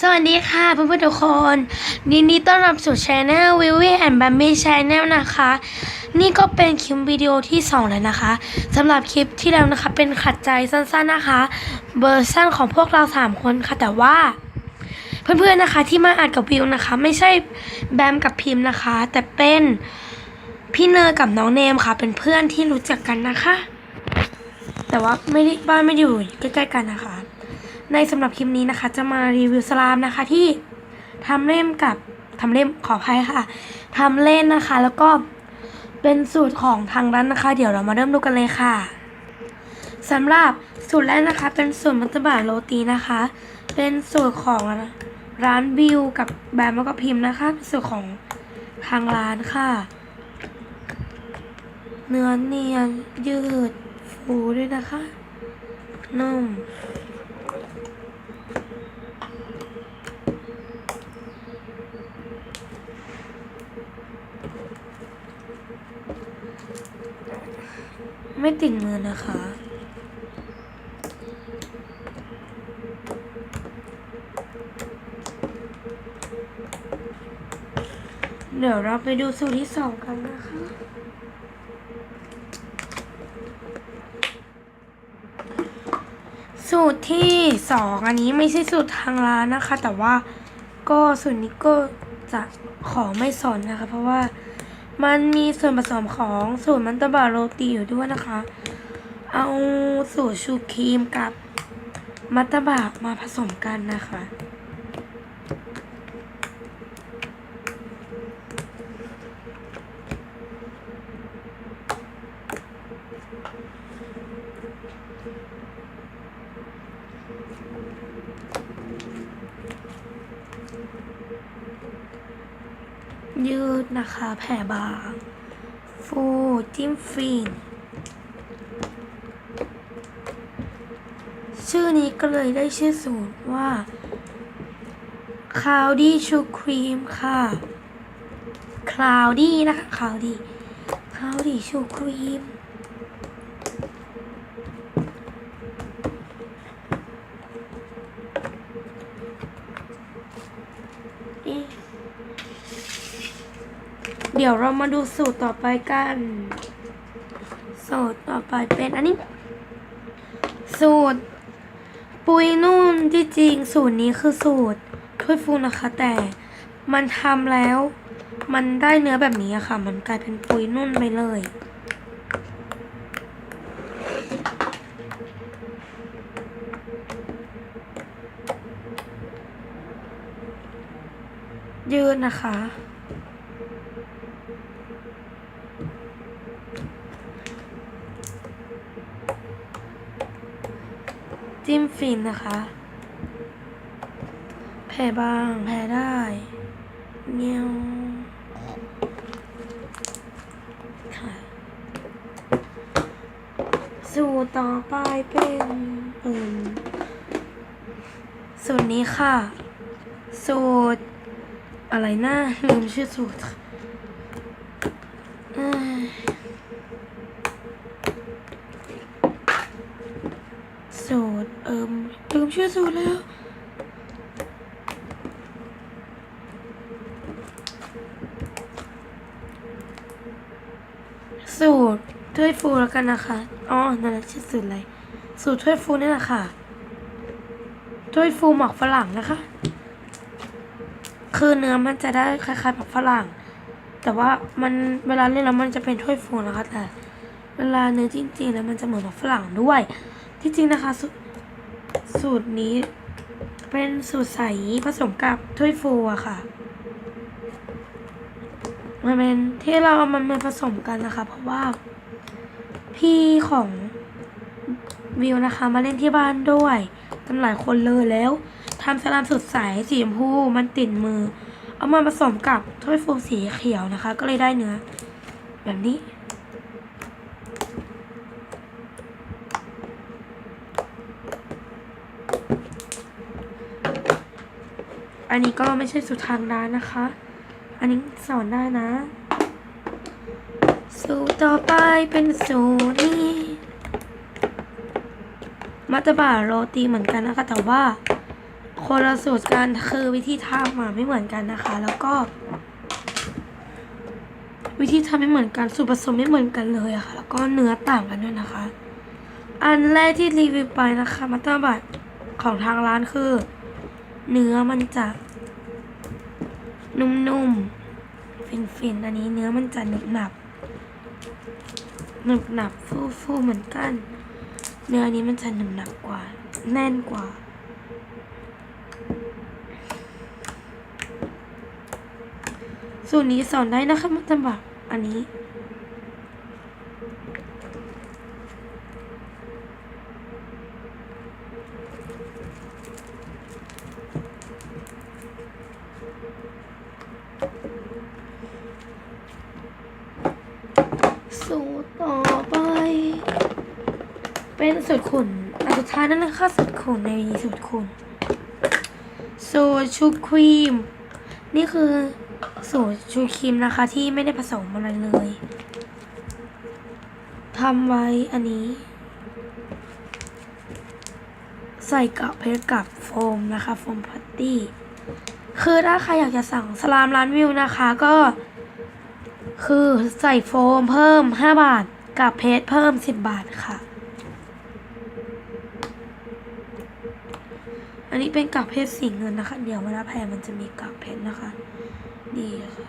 สวัสดีค่ะเพื่อนๆทุกคนยินดีต้อนรับสู่ช anel วิววี่แอนด์บัมบี้ช anel นะคะ นี่ก็เป็นคลิปวิดีโอที่ 2 แล้วนะคะสำหรับคลิปที่แล้วนะคะ เป็นขัดใจสั้นๆนะคะ เบอร์สั้นของพวกเรา 3 คนค่ะ แต่ว่า เพื่อนๆนะคะที่มาอัดกับวิวนะคะ ไม่ใช่แบมกับพิมพ์นะคะ แต่เป็นพี่เนยกับน้องเนมค่ะ เป็นเพื่อนที่รู้จักกันนะคะ แต่ว่าไม่ได้บ้านไม่ได้อยู่ใกล้ๆกันนะคะ ในสำหรับคลิปนี้นะคะ จะมารีวิวสลามนะคะที่ทำเล่มกับทำเล่มขออภัยค่ะทำเล่นนะคะ แล้วก็เป็นสูตรของทางร้านนะคะ เดี๋ยวเรามาเริ่มดูกันเลยค่ะสำหรับสูตรแรกนะคะ เป็นสูตรมัตตบะโรตีนะคะ เป็นสูตรของร้านบิวกับแบมแล้วก็พิมพ์นะคะเป็นสูตรของทางร้านค่ะ เนื้อเนียนยืดฟูด้วยนะคะนุ่ม ไม่ติดมือนะคะ เดี๋ยวเราไปดูสูตรที่สองกันนะคะสูตรที่สองอันนี้ไม่ใช่สูตรทางร้านนะคะ แต่ว่าก็สูตรนี้ก็จะขอไม่สอนนะคะ เพราะว่า มันมีส่วนผสมของสูตรมันตะบะโรตีอยู่ด้วยนะคะ เอาสูตรชูครีมกับมัตตบะมาผสมกันนะคะ ยืดนะคะ แผ่บาง ฟูจิ้มฟินชื่อนี้ก็เลยได้ชื่อสูตรว่าคลาวดี้ชูครีมค่ะคลาวดี้นะคะคลาวดี้คลาวดี้ชูครีม เดี๋ยวเรามาดูสูตรต่อไปกัน สูตรต่อไปเป็นอันนี้ สูตร ปุยนุ่นที่จริงสูตรนี้คือสูตรถ้วยฟูนะคะ แต่มันทำแล้ว มันได้เนื้อแบบนี้อะค่ะ มันกลายเป็นปุยนุ่นไปเลยยืดนะคะ จิ้มฟินนะคะ แผ่บาง แผ่ได้เงี้ยวค่ะ สูตรต่อไปเป็นเอ่มสูตรนี้ค่ะ สูตร อะไรนะลืมชื่อสูตรเอ้ยสูตรเอิมลื มชื่อสูตรแล้วสูตรถ้วยฟูแล้วกันนะคะอ๋อนั่นแหละชื่อสูตรอะไรสูตรถ้วยฟูนี่แหละค่ะถ้วยฟูหมักฝรั่งนะคะ คือเนื้อมันจะได้คล้ายๆแบบฝรั่ง แต่ว่ามันเวลาเล่นแล้วมันจะเป็นถ้วยฟูนะคะแต่เวลาเนื้อจริงๆแล้วมันจะเหมือนแบบฝรั่งด้วย ที่จริงนะคะ สูตรนี้เป็นสูตรใสผสมกับถ้วยฟูอะค่ะ มันเป็นที่เราเอามันมาผสมกันนะคะ เพราะว่าพี่ของวิวนะคะ มาเล่นที่บ้านด้วยกันหลายคนเลยแล้วทำสลามสดใสสีชมพูมันติดมือ เอามาผสมกับถ้วยฟูสีเขียวนะคะ ก็เลยได้เนื้อแบบนี้ อันนี้ก็ไม่ใช่สุดทางร้านนะคะ อันนี้สอนได้นะ สูตรต่อไปเป็นสูตรนี้มัตตบะโรตีเหมือนกันนะคะแต่ว่าคนละสูตรกันคือวิธีทำอะไม่เหมือนกันนะคะ แล้วก็ วิธีทำไม่เหมือนกันสูตรผสมไม่เหมือนกันเลยอะค่ะ แล้วก็เนื้อต่างกันด้วยนะคะ อันแรกที่รีวิวไปนะคะมัตตาบัตของทางร้านคือ เนื้อมันจะ นุ่มๆ ฟินๆ อันนี้เนื้อมันจะหนึบหนับ หนึบหนับฟูๆเหมือนกัน เนื้อนี้มันจะหนึบหนับกว่า แน่นกว่าสูตรนี้สอนได้นะคะมัตตาบัตอันนี้ สูตรต่อไป เป็นสูตรขุนอันสุดท้ายนั่นนะคะสูตรขุนในสูตรขุนสูตรชูครีม นี่คือสูตรชูครีมนะคะที่ไม่ได้ผสมอะไรเลยทำไว้อันนี้ ใส่กับเพชรกับโฟมนะคะโฟมพัตตี้คือถ้าใครอยากจะสั่งสลามร้านวิวนะคะก็ คือใส่โฟมเพิ่ม 5 บาท กับเพชรเพิ่ม 10 บาทค่ะ อันนี้เป็นกับเพชรสีเงินนะคะ เดี๋ยวเวลาแพงมันจะมีกับเพชรนะคะนี่ค่ะ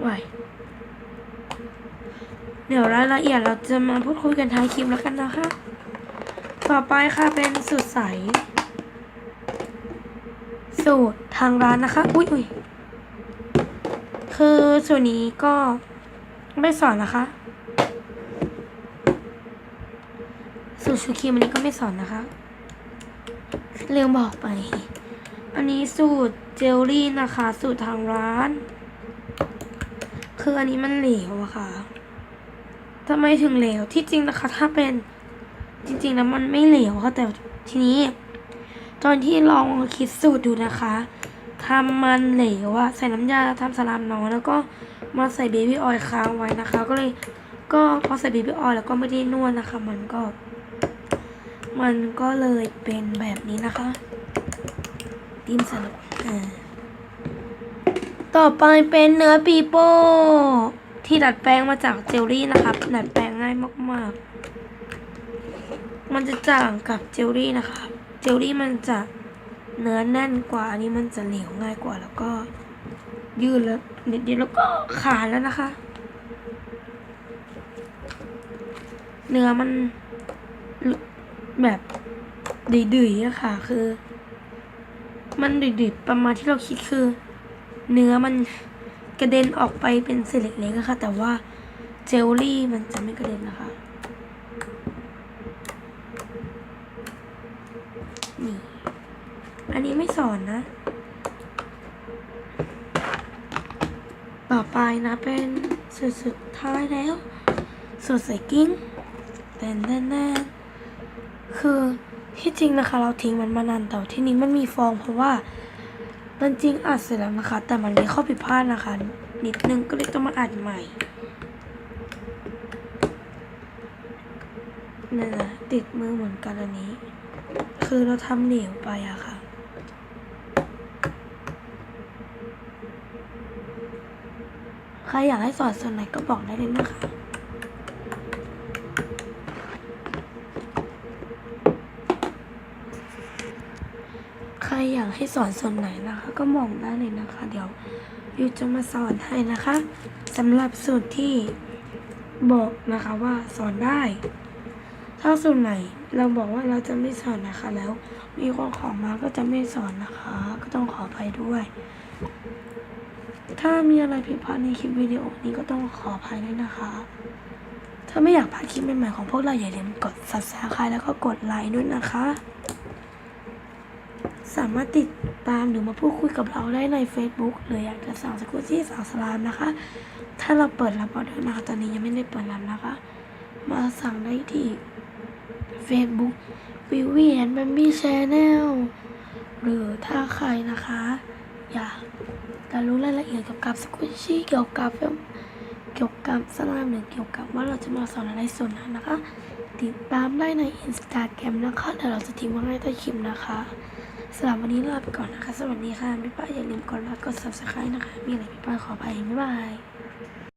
ไวเดี๋ยวรายละเอียดเราจะมาพูดคุยกันท้ายคลิปแล้วกันนะคะ ต่อไปค่ะเป็นสูตรใส สูตรทางร้านนะคะ อุ้ยอุ้ย คือสูตรนี้ก็ไม่สอนนะคะ สูตรชูครีมอันนี้ก็ไม่สอนนะคะ เรื่องบอกไป อันนี้สูตรเจลลี่นะคะ สูตรทางร้าน คืออันนี้มันเหลวอะค่ะทำไมถึงเหลวที่จริงนะคะ ถ้าเป็นจริงๆแล้วมันไม่เหลวค่ะแต่ทีนี้ ตอนที่ลองคิดสูตรดูนะคะ ทำมันเหลวอะใส่น้ำยาทำสลามน้อยแล้วก็มาใส่เบบี้ออยล์ค้างไว้นะคะ ก็เลยก็พอใส่เบบี้ออยล์แล้วก็ไม่ได้นวดนะคะ มันก็ มันก็เลยเป็นแบบนี้นะคะติมสนุกอ่าต่อไปเป็นเนื้อปีโป้ที่ดัดแปลงมาจากเจลลี่นะคะดัดแปลงง่ายมาก ๆ มันจะต่างกับเจลลี่นะคะเจลลี่มันจะ เนื้อแน่นกว่าอันนี้มันจะเหลวง่ายกว่าแล้วก็ ยืดแล้วนิดเดียวแล้วก็ขาดแล้วนะคะ เนื้อมันแบบดื้อๆอะค่ะ คือ มันดื้อๆประมาณที่เราคิดคือ เนื้อมันกระเด็นออกไปเป็นเศษเล็กๆอะค่ะ แต่ว่าเจลลี่มันจะไม่กระเด็นนะคะนี่ อันนี้ไม่สอนนะ ต่อไปนะเป็นสุดสุดท้ายแล้ว สูตรใส่กิ้งแน่นแน่นคือที่จริงนะคะ เราทิ้งมันมานานแต่ที่นี้มันมีฟองเพราะว่าตอนจริงอัดเสร็จแล้วนะคะ แต่มันมีข้อผิดพลาดนะคะ นิดนึงก็เลยต้องมาอัดใหม่นั่นนะติดมือเหมือนกันอันนี้ คือเราทำเหลวไปอะค่ะ ใครอยากให้สอนส่วนไหนก็บอกได้เลยนะคะใครอยากให้สอนส่วนไหนนะคะ ก็บอกได้เลยนะคะ เดี๋ยวยูจะมาสอนให้นะคะสำหรับสูตรที่บอกนะคะว่าสอนได้ ถ้าสูตรไหนเราบอกว่าเราจะไม่สอนนะคะ แล้วมีคนขอมาก็จะไม่สอนนะคะ ก็ต้องขออภัยด้วย ถ้ามีอะไรผิดพลาดในคลิปวิดีโอนี้ก็ต้องขออภัยด้วยนะคะ ถ้าไม่อยากพลาดคลิปใหม่ๆของพวกเราอย่าลืมกด subscribe แล้วก็กดไลค์ด้วยนะคะ สามารถติดตามหรือมาพูดคุยกับเราได้ใน Facebook หรืออยากจะสั่งสกุชี่สั่งสลามนะคะ ถ้าเราเปิดรับออเดอร์นะคะตอนนี้ยังไม่ได้เปิดรับนะคะ มาสั่งได้ที่ Facebook v i v i and Baby Channel หรือถ้าใครนะคะ อยากจะรู้รายละเอียดเกี่ยวกับสกุชี่เกี่ยวกับเกี่ยวกับสนามหรือเกี่ยวกับว่าเราจะมาสอนอะไรส่วนนั้นนะคะ ติดตามได้ในอินสตาแกรมนะคะเดี๋ยวเราจะทิ้งไว้ให้ใต้คลิปนะคะสำหรับวันนี้ลาไปก่อนนะคะ สวัสดีค่ะพี่ป้าอย่าลืมกดไลค์กด subscribe นะคะ มีอะไรพี่ป้าขอไปบ๊ายบาย